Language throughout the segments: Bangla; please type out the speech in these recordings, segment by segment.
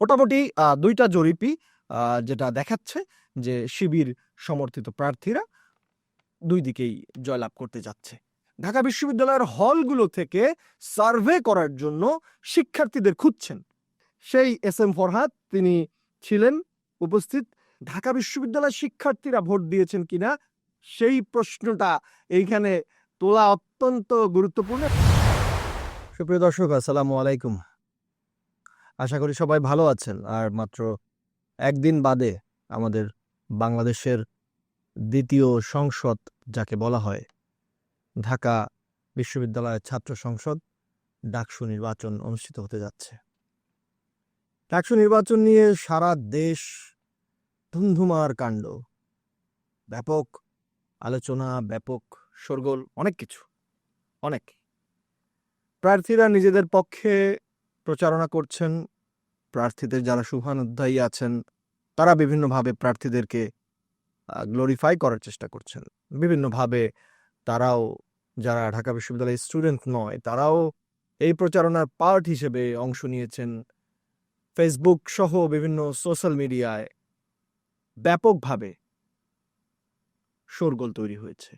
মোটামুটি দুইটা জরিপই আহ, যেটা দেখাচ্ছে যে শিবির সমর্থিত প্রার্থীরা দুই দিকেই জয়লাভ করতে যাচ্ছে। ঢাকা বিশ্ববিদ্যালয়ের হলগুলো থেকে সার্ভে করার জন্য শিক্ষার্থীদের খুঁজছেন। সেই এস এম ফরহাদ তিনি ছিলেন উপস্থিত। ঢাকা বিশ্ববিদ্যালয়ের শিক্ষার্থীরা ভোট দিয়েছেন কিনা সেই প্রশ্নটা এইখানে তোলা অত্যন্ত গুরুত্বপূর্ণ। সুপ্রিয় দর্শক আসসালামু আলাইকুম। আশা করি সবাই ভালো আছেন। আর মাত্র একদিন বাদে আমাদের বাংলাদেশের দ্বিতীয় সংসদ যাকে বলা হয়, ঢাকা বিশ্ববিদ্যালয়ের ছাত্র সংসদ, ডাকসু নির্বাচন অনুষ্ঠিত হতে যাচ্ছে। ডাকসু নির্বাচন নিয়ে সারা দেশ ধুমধুমার কাণ্ড। ব্যাপক আলোচনা, ব্যাপক শোরগোল, অনেক কিছু, অনেক। প্রার্থীরা নিজেদের পক্ষে প্রচারণা করছেন প্রার্থীদের যারা শুভানুধ্যায়ী আছেন, তারা বিভিন্নভাবে প্রার্থীদেরকে গ্লোরিফাই করার চেষ্টা করছেন। বিভিন্নভাবে তারাও যারা ঢাকা বিশ্ববিদ্যালয়ের স্টুডেন্ট নয়, তারাও এই প্রচারণার পার্ট হিসেবে অংশ নিয়েছেন। ফেসবুক সহ বিভিন্ন সোশ্যাল মিডিয়ায় ব্যাপকভাবে শোরগোল তৈরি হয়েছে।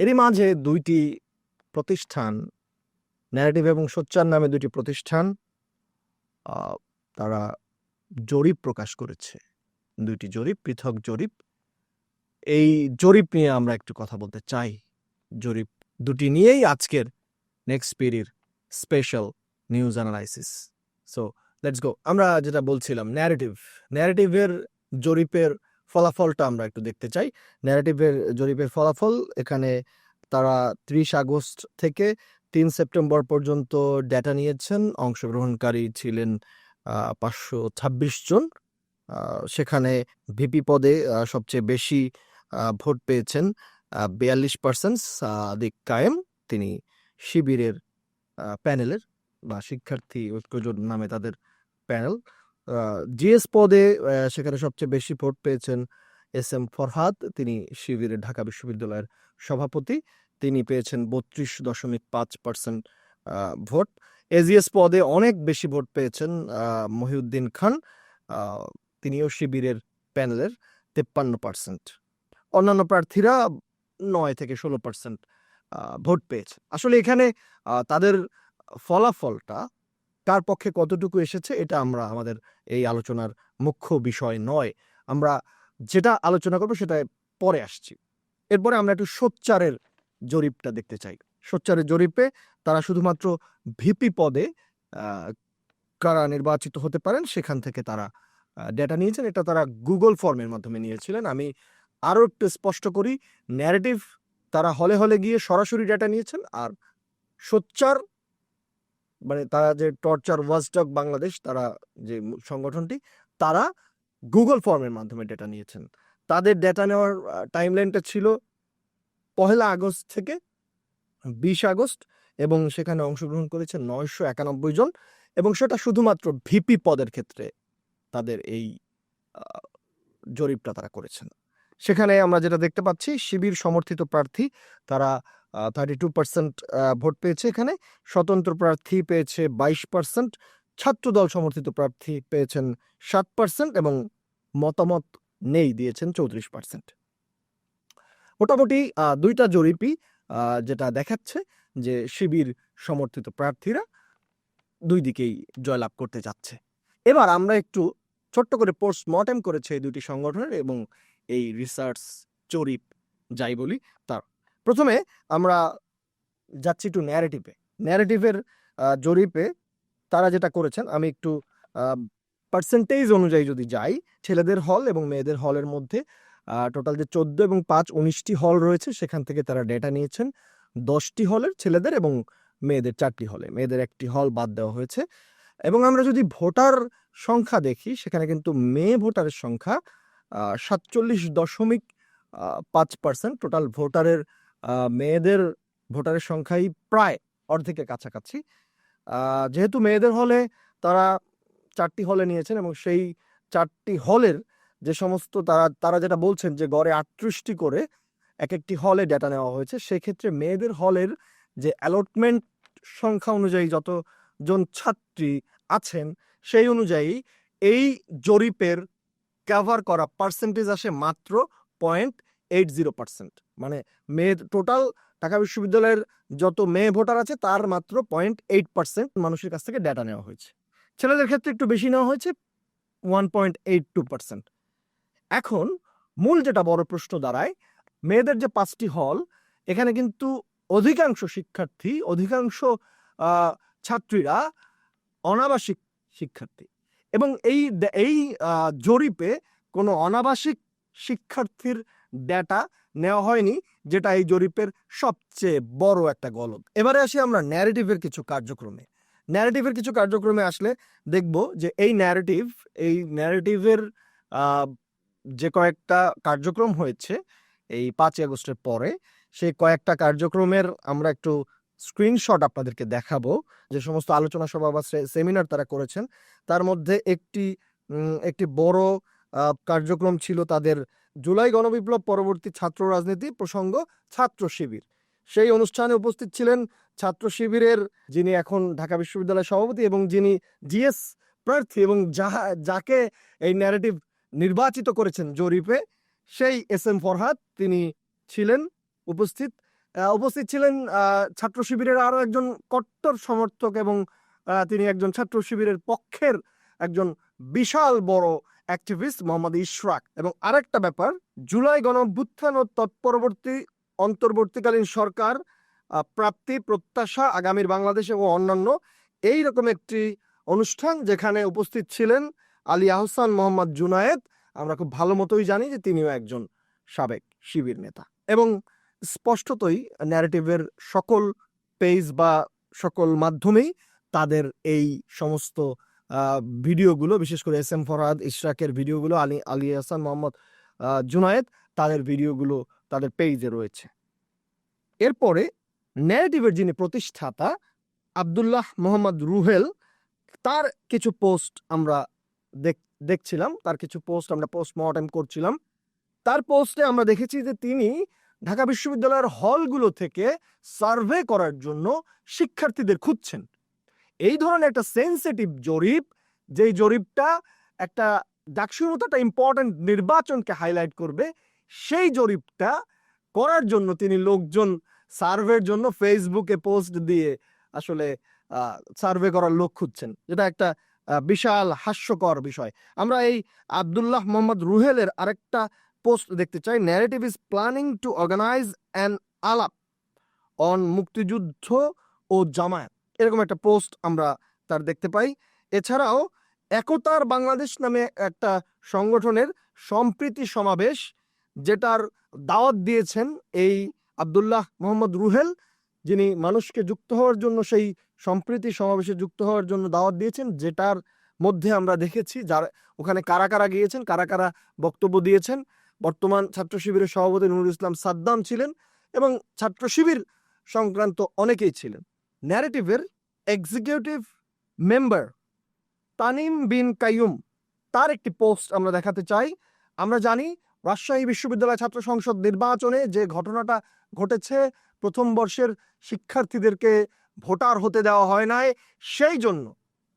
এরই মাঝে দুইটি প্রতিষ্ঠান ন্যারেটিভ এবং সোচ্চার নামে দুটি প্রতিষ্ঠান তারা জরিপ প্রকাশ করেছে। দুইটি জরিপ, পৃথক জরিপ। এই জরিপ নিয়ে আমরা একটু কথা বলতে চাই। জরিপ দুটি নিয়েই আজকের next পিরির special news analysis so let's go আমরা যেটা বলছিলাম ন্যারেটিভ ন্যারেটিভের জরিপের ফলাফলটা আমরা একটু দেখতে চাই। ন্যারেটিভের জরিপের ফলাফল এখানে তারা ত্রিশ আগস্ট থেকে তিন সেপ্টেম্বর পর্যন্ত ডেটা নিয়েছেন। অংশগ্রহণকারী ছিলেন পাঁচশো ছাব্বিশ জন। সেখানে ভিপি পদে সবচেয়ে বেশি ভোট পেয়েছেন বিয়াল্লিশ পার্সেন্ট সাদিক কায়েম। তিনি শিবিরের প্যানেলের বা শিক্ষার্থী ঐক্যজোট নামে তাদের প্যানেল। জিএস পদে সেখানে সবচেয়ে বেশি ভোট পেয়েছেন এস এম ফরহাদ। তিনি শিবিরের ঢাকা বিশ্ববিদ্যালয়ের সভাপতি। তিনি পেয়েছেন বত্রিশ দশমিক পাঁচ পার্সেন্ট ভোট। এজিএস পদে অনেক বেশি ভোট পেয়েছেন মহিউদ্দিন খান তিনিও শিবিরের প্যানেলের তেপ্পান্ন পার্সেন্ট। অন্যান্য প্রার্থীরা নয় থেকে ষোলো পার্সেন্ট ভোট পেয়েছে। আসলে এখানে তাদের ফলাফলটা কার পক্ষে কতটুকু এসেছে এটা আমরা আমাদের এই আলোচনার মুখ্য বিষয় নয়। আমরা যেটা আলোচনা করব সেটা পরে আসছি। এরপরে আমরা একটু সোচ্চারের জরিপটা দেখতে চাই। সোচ্চারের জরিপে তারা শুধুমাত্র ভিপি পদে কারা নির্বাচিত হতে পারেন, সেখান থেকে তারা ডেটা নিয়েছেন। এটা তারা গুগল ফর্মের মাধ্যমে নিয়েছিলেন। আমি আরও একটু স্পষ্ট করি ন্যারেটিভ তারা হলে হলে গিয়ে সরাসরি ডেটা নিয়েছেন আর সোচ্চার মানে তারা যে টর্চার ওয়াচডগ বাংলাদেশ, তারা যে সংগঠনটি, তারা গুগল ফর্মের মাধ্যমে ডেটা নিয়েছেন। তাদের ডেটা নেওয়ার টাইমলাইনটা ছিল পহেলা আগস্ট থেকে বিশ আগস্ট এবং সেখানে অংশগ্রহণ করেছে নয়শো একানব্বই জন এবং সেটা শুধুমাত্র ভিপি পদের ক্ষেত্রে তাদের এই জরিপটা তারা করেছেন। সেখানে আমরা যেটা দেখতে পাচ্ছি, শিবির সমর্থিত প্রার্থী তারা থার্টি টু পার্সেন্ট ভোট পেয়েছে এখানে। স্বতন্ত্র প্রার্থী পেয়েছে বাইশ পার্সেন্ট ছাত্রদল সমর্থিত প্রার্থী পেয়েছেন সাত পার্সেন্ট এবং মতামত নেই দিয়েছেন চৌত্রিশ পার্সেন্ট মোটামুটি দুইটা জরিপই যেটা দেখাচ্ছে যে শিবির সমর্থিত প্রার্থীরা দুই দিকেই জয়লাভ করতে যাচ্ছে। এবার আমরা একটু ছোট্ট করে পোস্টমর্টেম করেছে এই দুটি সংগঠনের এবং এই রিসার্চ জরিপ যাই বলি তার। প্রথমে আমরা যাচ্ছি একটু ন্যারেটিভে ন্যারেটিভের জরিপে তারা যেটা করেছেন, আমি একটু পার্সেন্টেজ অনুযায়ী যদি যাই, ছেলেদের হল এবং মেয়েদের হলের মধ্যে টোটাল যে চোদ্দ এবং পাঁচ উনিশটি হল রয়েছে, সেখান থেকে তারা ডেটা নিয়েছেন। দশটি হলের ছেলেদের এবং মেয়েদের চারটি হলে মেয়েদের একটি হল বাদ দেওয়া হয়েছে। এবং আমরা যদি ভোটার সংখ্যা দেখি, সেখানে কিন্তু মেয়ে ভোটারের সংখ্যা সাতচল্লিশ দশমিক পাঁচ পার্সেন্ট টোটাল ভোটারের মেয়েদের ভোটারের সংখ্যাই প্রায় অর্ধেকের কাছাকাছি। যেহেতু মেয়েদের হলে তারা চারটি হলে নিয়েছেন এবং সেই চারটি হলের যে সমস্ত তারা তারা যেটা বলছেন যে গড়ে আটত্রিশটি করে এক একটি হলে ডেটা নেওয়া হয়েছে, সেক্ষেত্রে মেয়েদের হলের যে অ্যালটমেন্ট সংখ্যা অনুযায়ী যতজন ছাত্রী আছেন, সেই অনুযায়ী এই জরিপের কভার করা পার্সেন্টেজ আসে মাত্র পয়েন্ট এইট জিরো পার্সেন্ট মানে মেয়ে টোটাল ঢাকা বিশ্ববিদ্যালয়ের যত মেয়ে ভোটার আছে, তার মাত্র পয়েন্ট এইট পার্সেন্ট মানুষের কাছ থেকে ডেটা নেওয়া হয়েছে। ছেলেদের ক্ষেত্রে একটু বেশি নেওয়া হয়েছে one point eight two percent এখন মূল যেটা বড় প্রশ্ন দাঁড়ায়, মেয়েদের যে পাঁচটি হল, এখানে কিন্তু অধিকাংশ শিক্ষার্থী, অধিকাংশ ছাত্রীরা অনাবাসিক শিক্ষার্থী এবং এই এই জরিপে কোনো অনাবাসিক শিক্ষার্থীর ডেটা নেওয়া হয়নি, যেটা এই জরিপের সবচেয়ে বড় একটা গলদ। এবারে আসি আমরা ন্যারেটিভের কিছু কার্যক্রমে। ন্যারেটিভের কিছু কার্যক্রমে আসলে দেখব যে এই ন্যারেটিভ এই ন্যারেটিভের যে কয়েকটা কার্যক্রম হয়েছে এই পাঁচই আগস্টের পরে, সেই কয়েকটা কার্যক্রমের আমরা একটু স্ক্রিনশট আপনাদেরকে দেখাবো। যে সমস্ত আলোচনা সভা বা সেমিনার তারা করেছেন, তার মধ্যে একটি একটি বড় কার্যক্রম ছিল তাদের জুলাই গণবিপ্লব পরবর্তী ছাত্র রাজনীতি প্রসঙ্গ ছাত্র শিবির। সেই অনুষ্ঠানে উপস্থিত ছিলেন ছাত্র শিবিরের যিনি এখন ঢাকা বিশ্ববিদ্যালয়ের সভাপতি এবং যিনি জিএস প্রার্থী এবং যাহা, যাকে এই ন্যারেটিভ নির্বাচিত করেছেন জরিপে। সেই এস এম ফরহাদ, তিনি ছিলেন উপস্থিত। উপস্থিত ছিলেন ছাত্র শিবিরের আরও একজন কট্টর সমর্থক এবং তিনি একজন ছাত্র শিবিরের পক্ষের একজন বিশাল বড় অ্যাক্টিভিস্ট মোহাম্মদ ইশরাক। এবং আরেকটা ব্যাপার, জুলাই গণভ্যুত্থান ও তৎপরবর্তী, অন্তর্বর্তীকালীন সরকার প্রাপ্তি, প্রত্যাশা, আগামীর বাংলাদেশ এবং অন্যান্য এই রকম একটি অনুষ্ঠান যেখানে উপস্থিত ছিলেন আলী আহসান মোহাম্মদ জুনায়েদ, আমরা খুব ভালো মতোই জানি যে তিনিও একজন সাবেক শিবির নেতা। এবং স্পষ্টতই ন্যারেটিভের সকল পেজ বা সকল মাধ্যমেই তাদের এই সমস্ত ভিডিওগুলো, বিশেষ করে এস এম ফরহাদ ইশরাকের ভিডিওগুলো, আলী আলী হাসান মোহাম্মদ জুনায়েদ, তাদের ভিডিওগুলো তাদের পেজে রয়েছে। এরপরে ন্যারেটিভের যিনি প্রতিষ্ঠাতা, আব্দুল্লাহ মোহাম্মদ রুহেল, তার কিছু পোস্ট আমরা দেখছিলাম, তার কিছু পোস্ট আমরা পোস্টমর্টেম করছিলাম। তার পোস্টে আমরা দেখেছি যে তিনি ঢাকা বিশ্ববিদ্যালয়ের হলগুলো থেকে সার্ভে করার জন্য শিক্ষার্থীদের খুঁজছেন। এই ধরনের একটা সেন্সিটিভ জরিপ, যেই জরিপটা একটা ডাকসুর মতো একটা ইম্পর্টেন্ট নির্বাচনকে হাইলাইট করবে, সেই জরিপটা করার জন্য তিনি লোকজন সার্ভের জন্য ফেসবুকে পোস্ট দিয়ে আসলে সার্ভে করার লোক খুঁজছেন। যেটা একটা বিশাল হাস্যকর বিষয়। আমরা এই আব্দুল্লাহ মোহাম্মদ রুহেলের আরেকটা পোস্ট দেখতে চাই। Narrative is planning to organise an আলাপ অন মুক্তিযুদ্ধ ও জামায়াত। এরকম একটা পোস্ট আমরা তার দেখতে পাই। এছাড়াও একতার বাংলাদেশ নামে একটা সংগঠনের সম্প্রীতি সমাবেশ, যেটার দাওয়াত দিয়েছেন এই আব্দুল্লাহ মোহাম্মদ রুহেল। যিনি মানুষকে যুক্ত হওয়ার জন্য, সেই সম্প্রীতি সমাবেশে যুক্ত হওয়ার জন্য দাওয়াত দিয়েছেন, যেটার মধ্যে আমরা দেখেছি যার, ওখানে কারা কারা গিয়েছেন, কারা কারা বক্তব্য দিয়েছেন। বর্তমান ছাত্র শিবিরের সভাপতি নুরুল ইসলাম সাদ্দাম ছিলেন এবং ছাত্র শিবির সংক্রান্ত অনেকেই ছিলেন। ন্যারেটিভের এক্সিকিউটিভ মেম্বার তানিম বিন কাইয়ুম, তার একটি পোস্ট আমরা দেখাতে চাই। আমরা জানি, রাজশাহী বিশ্ববিদ্যালয় ছাত্র সংসদ নির্বাচনে যে ঘটনাটা ঘটেছে প্রথম বর্ষের শিক্ষার্থীদেরকে ভোটার হতে দেওয়া হয় নাই। সেই জন্য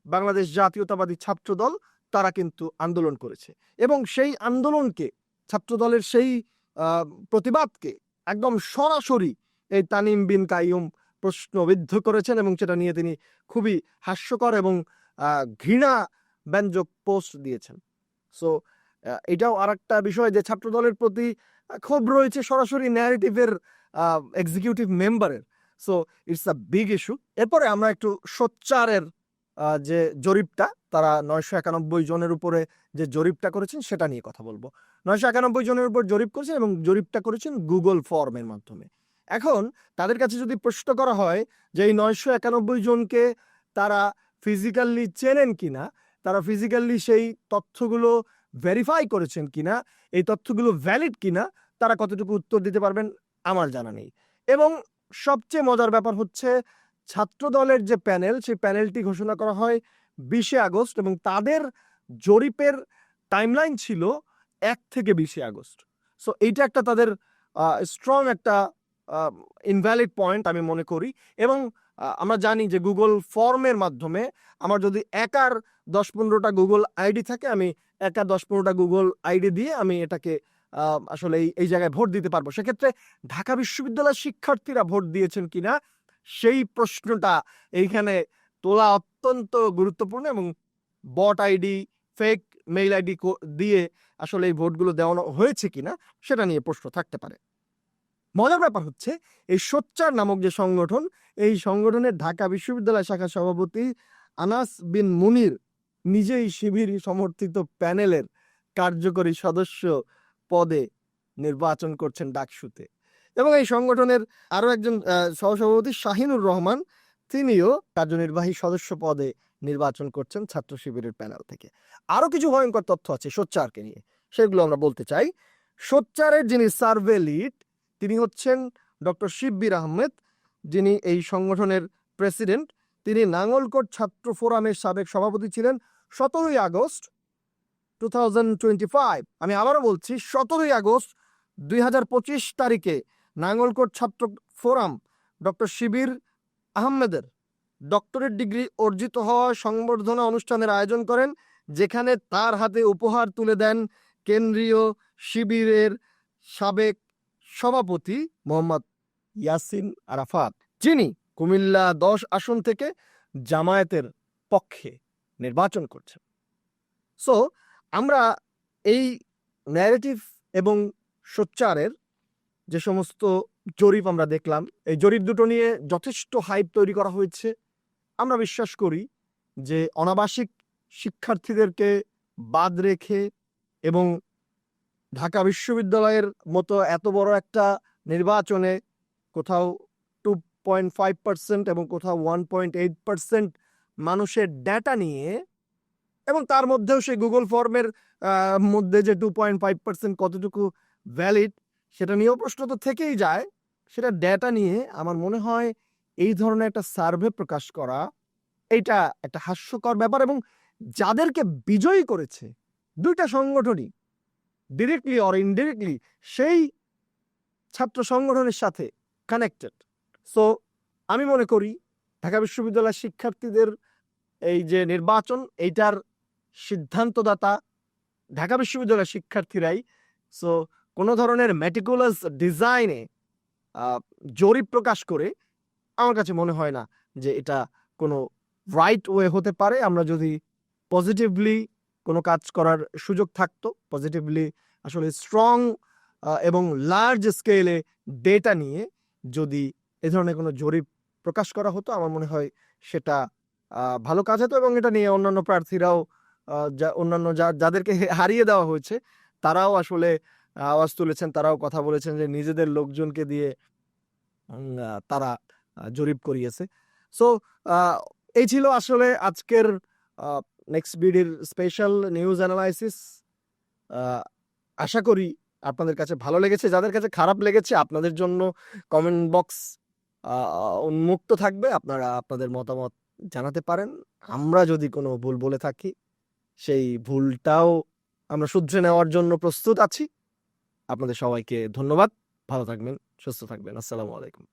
বাংলাদেশ জাতীয়তাবাদী ছাত্রদল তারা কিন্তু আন্দোলন করেছে এবং সেই আন্দোলনকে, ছাত্রদলের সেই প্রতিবাদকে একদম সরাসরি এই তানিম বিন কাইয়ুম প্রশ্নবিদ্ধ করেছেন এবং সেটা নিয়ে তিনি খুবই হাস্যকর এবং ঘৃণা ব্যঞ্জক পোস্ট দিয়েছেন। সো এটাও আর একটা বিষয় যে ছাত্রদলের প্রতি ক্ষোভ রয়েছে সরাসরি ন্যারেটিভের এক্সিকিউটিভ মেম্বারের so it's a big issue এরপরে আমরা একটু সোচ্চারের যে জরিপটা, তারা নয়শো একানব্বই জনের উপরে যে জরিপটা করেছেন, সেটা নিয়ে কথা বলব। নয়শো একানব্বই জনের উপর জরিপ করেছেন এবং জরিপটা করেছেন গুগল ফর্মের মাধ্যমে। এখন, তাদের কাছে যদি প্রশ্ন করা হয় যে এই নয়শো একানব্বই জনকে তারা ফিজিক্যালি চেনেন কিনা, তারা ফিজিক্যালি সেই তথ্যগুলো ভেরিফাই করেছেন কিনা, এই তথ্যগুলো ভ্যালিড কিনা, তারা কতটুকু উত্তর দিতে পারবেন? আমার জানা নেই। এবং সবচেয়ে মজার ব্যাপার হচ্ছে ছাত্র দলের যে প্যানেল, সেই প্যানেলটি ঘোষণা করা হয় বিশে আগস্ট এবং তাদের জরিপের টাইমলাইন ছিল এক থেকে বিশে আগস্ট। সো এইটা একটা তাদের স্ট্রং একটা ইনভ্যালিড পয়েন্ট আমি মনে করি এবং আমরা জানি যে গুগল ফর্মের মাধ্যমে আমার যদি একার দশ পনেরোটা গুগল আইডি থাকে, আমি একা দশ পনেরোটা গুগল আইডি দিয়ে আমি এটাকে আসলে এই জায়গায় ভোট দিতে পারব। সেক্ষেত্রে ঢাকা বিশ্ববিদ্যালয়ের শিক্ষার্থীরা ভোট দিয়েছেন কিনা, সেই প্রশ্নটা এইখানে তোলা অত্যন্ত গুরুত্বপূর্ণ এবং bot ID, fake mail ID দিয়ে আসলে এই ভোটগুলো দেওয়ানো হয়েছে কিনা, সেটা নিয়ে প্রশ্ন থাকতে পারে। মজার ব্যাপার হচ্ছে, এই সোচ্চার নামক যে সংগঠন, এই সংগঠনের ঢাকা বিশ্ববিদ্যালয় শাখা সভাপতি আনাস বিন মুনির নিজেই শিবির সমর্থিত প্যানেলের কার্যকরী সদস্য পদে নির্বাচন করছেন ডাকসুতে। এবং এই সংগঠনের আরও একজন সহসভাপতি শাহিনুর রহমান, তিনিও কার্যনির্বাহী সদস্য পদে নির্বাচন করছেন ছাত্র শিবিরের প্যানেল থেকে। আরও কিছু ভয়ঙ্কর তথ্য আছে সোচ্চারকে নিয়ে। সেগুলো আমরা বলতে চাই। সোচ্চারের যিনি সার্ভে লিড, তিনি হচ্ছেন ডক্টর শিব্বির আহমেদ, যিনি এই সংগঠনের প্রেসিডেন্ট। তিনি নাঙ্গলকোট ছাত্র ফোরামের সাবেক সভাপতি ছিলেন সতেরোই আগস্ট। টু আমি আবারও বলছি, সতেরোই আগস্ট দুই হাজার পঁচিশ তারিখে নাঙ্গলকোট ছাত্র ফোরাম ডক্টর শিবির আহমেদের ডক্টরেট ডিগ্রি অর্জিত হওয়া সংবর্ধনা অনুষ্ঠানের আয়োজন করেন, যেখানে তার হাতে উপহার তুলে দেন কেন্দ্রীয় শিবিরের সাবেক সভাপতি মোহাম্মদ ইয়াসিন আরাফাত, যিনি কুমিল্লা দশ আসন থেকে জামায়াতের পক্ষে নির্বাচন করছেন। সো আমরা এই ন্যারেটিভ এবং সোচ্চারের যে সমস্ত জরিপ আমরা দেখলাম, এই জরিপ দুটো নিয়ে যথেষ্ট হাইপ তৈরি করা হয়েছে। আমরা বিশ্বাস করি যে অনাবাসিক শিক্ষার্থীদেরকে বাদ রেখে এবং ঢাকা বিশ্ববিদ্যালয়ের মতো এত বড় একটা নির্বাচনে কোথাও টু পয়েন্ট ফাইভ পার্সেন্ট এবং কোথাও ওয়ান পয়েন্ট এইট পার্সেন্ট মানুষের ডেটা নিয়ে এবং তার মধ্যেও সেই গুগল ফর্মের মধ্যে যে টু পয়েন্ট ফাইভ পার্সেন্ট কতটুকু ভ্যালিড সেটা নিয়েও প্রশ্ন তো থেকেই যায়। সেটা ডেটা নিয়ে আমার মনে হয় এই ধরনের একটা সার্ভে প্রকাশ করা এটা একটা হাস্যকর ব্যাপার এবং যাদেরকে বিজয়ী করেছে দুইটা সংগঠনই ডিরেক্টলি অর ইনডিরেক্টলি সেই ছাত্র সংগঠনের সাথে কানেক্টেড সো আমি মনে করি ঢাকা বিশ্ববিদ্যালয়ের শিক্ষার্থীদের এই যে নির্বাচন, এইটার সিদ্ধান্তদাতা, ঢাকা বিশ্ববিদ্যালয়ের শিক্ষার্থীরাই। সো কোনো ধরনের ম্যাটিকুলাস ডিজাইনে জরিপ প্রকাশ করে আমার কাছে মনে হয় না যে এটা কোনো রাইট ওয়ে হতে পারে। আমরা যদি পজিটিভলি কোনো কাজ করার সুযোগ থাকতো পজিটিভলি আসলে স্ট্রং এবং লার্জ স্কেলে ডেটা নিয়ে যদি এ ধরনের কোনো জরিপ প্রকাশ করা হতো, আমার মনে হয় সেটা ভালো কাজ হতো এবং এটা নিয়ে অন্যান্য প্রার্থীরাও যা, অন্যান্য যা, যাদেরকে হারিয়ে দেওয়া হয়েছে, তারাও আসলে আওয়াজ তুলেছেন, তারাও কথা বলেছেন যে নিজেদের লোকজনকে দিয়ে তারা জরিপ করিয়েছে। সো এই ছিল আসলে আজকের নেক্সট বিডির স্পেশাল নিউজ অ্যানালাইসিস আশা করি আপনাদের কাছে ভালো লেগেছে। যাদের কাছে খারাপ লেগেছে, আপনাদের জন্য কমেন্ট বক্স উন্মুক্ত থাকবে। আপনারা, আপনাদের মতামত জানাতে পারেন। আমরা যদি কোনো ভুল বলে থাকি সেই ভুলটাও আমরা শুধরে নেওয়ার জন্য প্রস্তুত আছি। আপনাদের সবাইকে ধন্যবাদ। ভালো থাকবেন, সুস্থ থাকবেন। আসসালামু আলাইকুম।